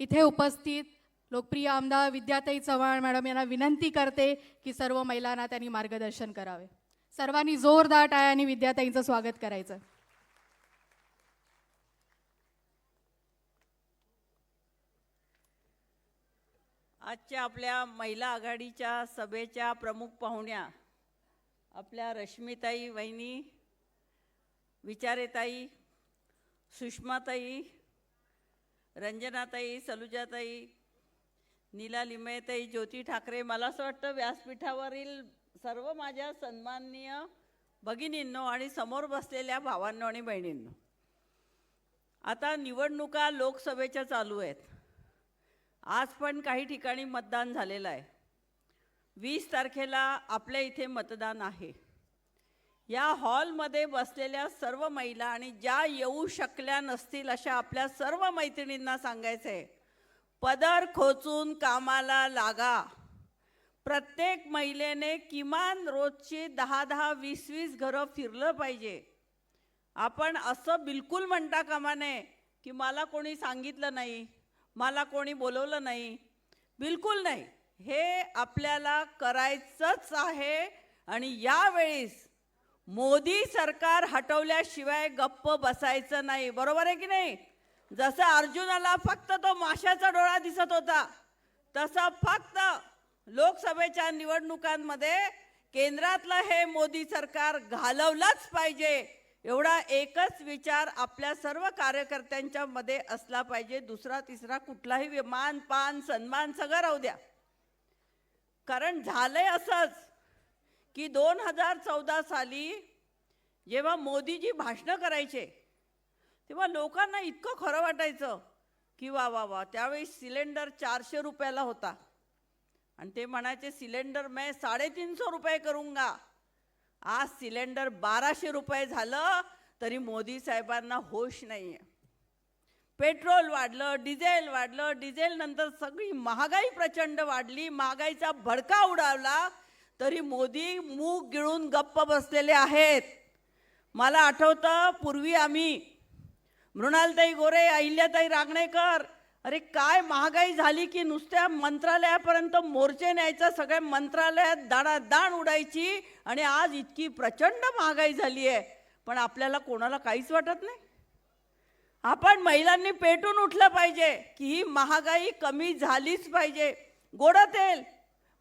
इथे उपस्थित लोकप्रिय आमदार विद्याताई चव्हाण मॅडम यांना विनंती करते की सर्व महिलांना त्यांनी मार्गदर्शन करावे. सर्वांनी जोरदार टाळ्यांनी विद्याताईंचं स्वागत करायचं. आजच्या आपल्या महिला आघाडीच्या सभेच्या प्रमुख पाहुण्या आपल्या रश्मिताई वहिनी विचारेताई सुषमाताई रंजनाताई सलुजाताई नीला लिमयताई ज्योती ठाकरे मला असं वाटतं व्यासपीठावरील सर्व माझ्या सन्माननीय भगिनींनो आणि समोर बसलेल्या भावांनो आणि बहिणींनो आता निवडणुका लोकसभेच्या चालू आहेत. आज पण काही ठिकाणी मतदान झालेलं आहे. वीस तारखेला आपल्या इथे मतदान आहे. या हॉलमध्ये बसलेल्या सर्व महिला आणि ज्या येऊ शकल्या नसतील अशा आपल्या सर्व मैत्रिणींना सांगायचं आहे पदर खोचून कामाला लागा. प्रत्येक महिलेने किमान रोजची दहा दहा वीस वीस घरं फिरलं पाहिजे. आपण असं बिलकुल म्हणता कामा नये की मला कोणी सांगितलं नाही मला कोणी बोलवलं नाही. बिलकुल नाही. हे आपल्याला करायचंच आहे आणि यावेळीस मोदी सरकार हटवल्याशिवाय गप्प बसायचं नाही. बरोबर आहे की नाही? जसं अर्जुनाला फक्त तो माशाचा डोळा दिसत होता तसं फक्त लोकसभेच्या निवडणुकांमध्ये केंद्रातलं हे मोदी सरकार घालवलंच पाहिजे. एवढा एकच विचार आपल्या सर्व कार्यकर्त्यांच्या मध्ये असला पाहिजे. दुसरा तिसरा कुठलाही मान पान सन्मान सगळं राहू द्या. कारण झालंय असंच. की दोन हजार चौदा साली जेव्हा मोदीजी भाषणं करायचे तेव्हा लोकांना इतकं खरं वाटायचं की वा वा वा त्यावेळी सिलेंडर चारशे रुपयाला होता. आणि ते म्हणायचे सिलेंडर मैं साडेतीनशे रुपये करूंगा आज सिलेंडर बाराशे रुपये झालं तरी मोदी साहेबांना होश नाही आहे पेट्रोल वाढलं डिझेल वाढलं डिझेलनंतर सगळी महागाई प्रचंड वाढली महागाईचा भडका उडावला तरी मोदी मूग गिळून गप्प बसलेले आहेत. मला आठवतं पूर्वी आम्ही मृणालताई गोरे अहिल्याताई रांगणेकर अरे काय महागाई झाली की नुसत्या मंत्रालयापर्यंत मोर्चे न्यायचं सगळ्या मंत्रालयात दाणादाण उडायची आणि आज इतकी प्रचंड महागाई झाली आहे. पण आपल्याला कोणाला काहीच वाटत नाही. आपण महिलांनी पेटून उठलं पाहिजे की ही महागाई कमी झालीच पाहिजे. गोड तेल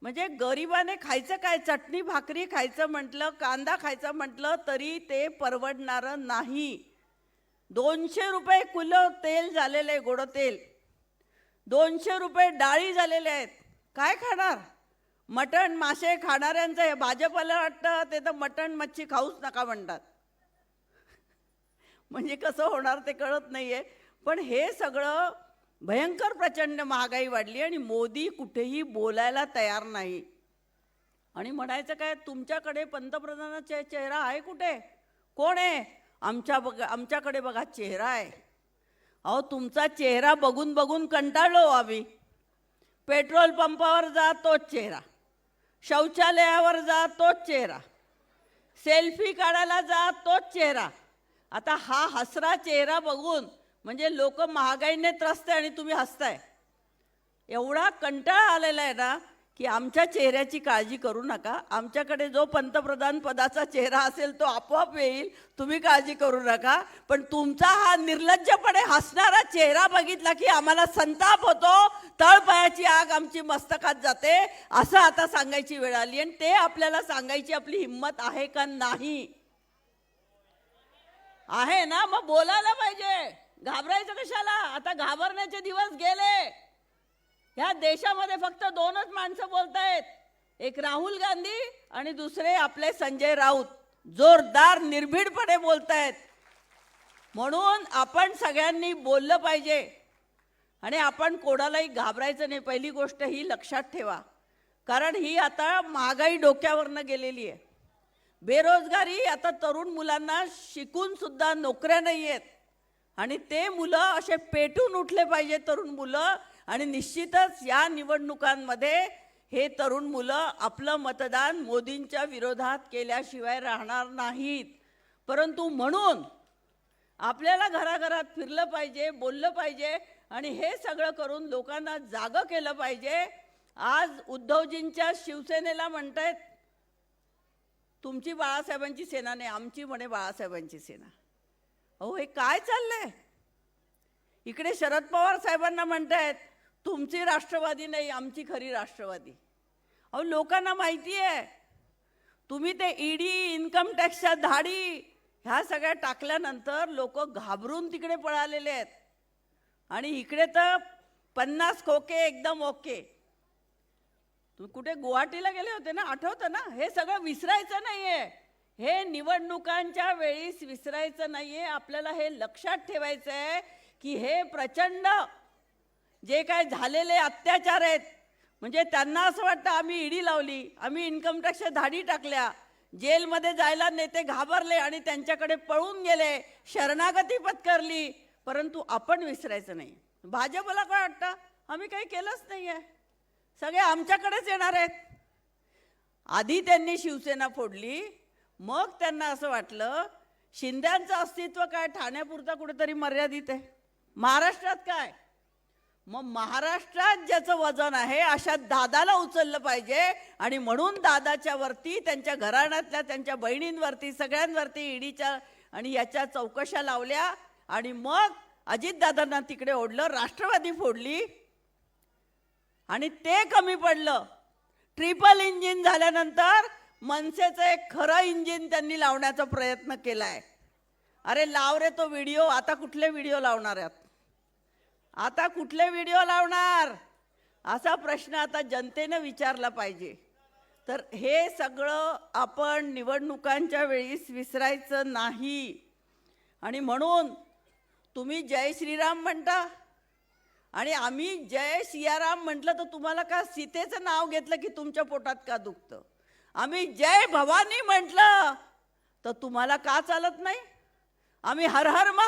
म्हणजे गरिबाने खायचं काय? चटणी भाकरी खायचं म्हटलं कांदा खायचं म्हटलं तरी ते परवडणारं नाही. दोनशे रुपये किलो तेल झालेलं आहे गोडं तेल. दोनशे रुपये डाळी झालेले आहेत. काय खाणार? मटण मासे खाणाऱ्यांचं हे भाजपला वाटतं ते तर मटण मच्छी खाऊच नका म्हणतात. म्हणजे कसं होणार ते कळत नाही आहे पण हे सगळं भयंकर प्रचंड महागाई वाढली आणि मोदी कुठेही बोलायला तयार नाही. आणि म्हणायचं काय तुमच्याकडे पंतप्रधानाचा चेहरा आहे कुठे? कोण आहे? आमच्या बघ आमच्याकडे बघा चेहरा आहे. अहो तुमचा चेहरा बघून बघून कंटाळलो आम्ही. पेट्रोल पंपावर जा तोच चेहरा. शौचालयावर जा तोच चेहरा. सेल्फी काढायला जा तोच चेहरा. आता हा हसरा चेहरा बघून म्हणजे लोक महागाईने त्रस्त आणि तुम्ही हसताय. एवढा कंटाळा आलेला आहे ना की आमच्या चेहऱ्याची काळजी करू नका. आमच्याकडे जो पंतप्रधान पदाचा चेहरा असेल तो आपोआप येईल तुम्ही काळजी करू नका. पण तुमचा हा निर्लज्जपणे हसणारा चेहरा बघितला की आम्हाला संताप होतो तळपायाची आग आमची मस्तकात जाते असं आता सांगायची वेळ आली आणि ते आपल्याला सांगायची आपली हिंमत आहे का नाही? आहे ना? मग बोलायला पाहिजे. घाबरायचं कशाला? आता घाबरण्याचे दिवस गेले. ह्या देशामध्ये फक्त दोनच माणसं बोलतायत. एक राहुल गांधी आणि दुसरे आपले संजय राऊत. जोरदार निर्भीडपणे बोलतायत. म्हणून आपण सगळ्यांनी बोललं पाहिजे. आणि आपण कोणालाही घाबरायचं नाही. पहिली गोष्ट ही लक्षात ठेवा. कारण ही आता महागाई डोक्यावरनं गेलेली आहे. बेरोजगारी आता तरुण मुलांना शिकून सुद्धा नोकऱ्या नाही आहेत आणि ते मुलं असे पेटून उठले पाहिजे तरुण मुलं. आणि निश्चितच या निवडणुकांमध्ये हे तरुण मुलं आपलं मतदान मोदींच्या विरोधात केल्याशिवाय राहणार नाहीत. परंतु म्हणून आपल्याला घराघरात फिरलं पाहिजे बोललं पाहिजे आणि हे सगळं करून लोकांना जागं केलं पाहिजे. आज उद्धवजींच्या शिवसेनेला म्हणतायत तुमची बाळासाहेबांची सेना नाही आमची म्हणे बाळासाहेबांची सेना. अहो हे काय चाललंय? इकडे शरद पवार साहेबांना म्हणतायत तुमची राष्ट्रवादी नाही आमची खरी राष्ट्रवादी. अहो लोकांना माहिती आहे तुम्ही ते ईडी इन्कम टॅक्सच्या धाडी ह्या सगळ्या टाकल्यानंतर लोक घाबरून तिकडे पळालेले आहेत. आणि इकडे तर पन्नास खोके एकदम ओके. तुम्ही कुठे गुवाहाटीला गेले होते ना? आठवतं ना? हे सगळं विसरायचं नाहीये. हे निवडणुकांच्या वेळीस विसरायचं नाहीये. आपल्याला हे लक्षात ठेवायचं आहे की हे प्रचंड जे काय झालेले अत्याचार आहेत. म्हणजे त्यांना असं वाटतं आम्ही ईडी लावली आम्ही इन्कम टॅक्सच्या धाडी टाकल्या जेलमध्ये जायला नेते घाबरले आणि त्यांच्याकडे पळून गेले शरणागती पत्करली. परंतु आपण विसरायचं नाही. भाजपला काय वाटतं? आम्ही काही केलंच नाही आहे सगळे आमच्याकडेच येणार आहेत. आधी त्यांनी शिवसेना फोडली मग त्यांना असं वाटलं शिंद्यांचं अस्तित्व काय? ठाण्यापुरतं कुठेतरी मर्यादित आहे. महाराष्ट्रात काय? मग महाराष्ट्रात ज्याचं वजन आहे अशा दादाला उचललं पाहिजे आणि म्हणून दादाच्या वरती त्यांच्या घराण्यातल्या त्यांच्या बहिणींवरती सगळ्यांवरती ईडीच्या आणि याच्या चौकशा लावल्या आणि मग अजितदादांना तिकडे ओढलं राष्ट्रवादी फोडली आणि ते कमी पडलं. ट्रिपल इंजिन झाल्यानंतर मनसेचं एक खरं इंजिन त्यांनी लावण्याचा प्रयत्न केला आहे अरे लाव रे तो व्हिडिओ आता कुठले व्हिडिओ लावणार आहेत? आता कुठले व्हिडिओ लावणार? असा प्रश्न आता जनतेनं विचारला पाहिजे. तर हे सगळं आपण निवडणुकांच्या वेळीस विसरायचं नाही. आणि म्हणून तुम्ही जय श्रीराम म्हणता. आणि आम्ही जय सियाराम म्हटलं तर तुम्हाला का सीतेचं नाव घेतलं की तुमच्या पोटात का दुखतं? आम्ही जय भवानी म्हटलं तर तुम्हाला का चालत नाही? आम्ही हर हर महा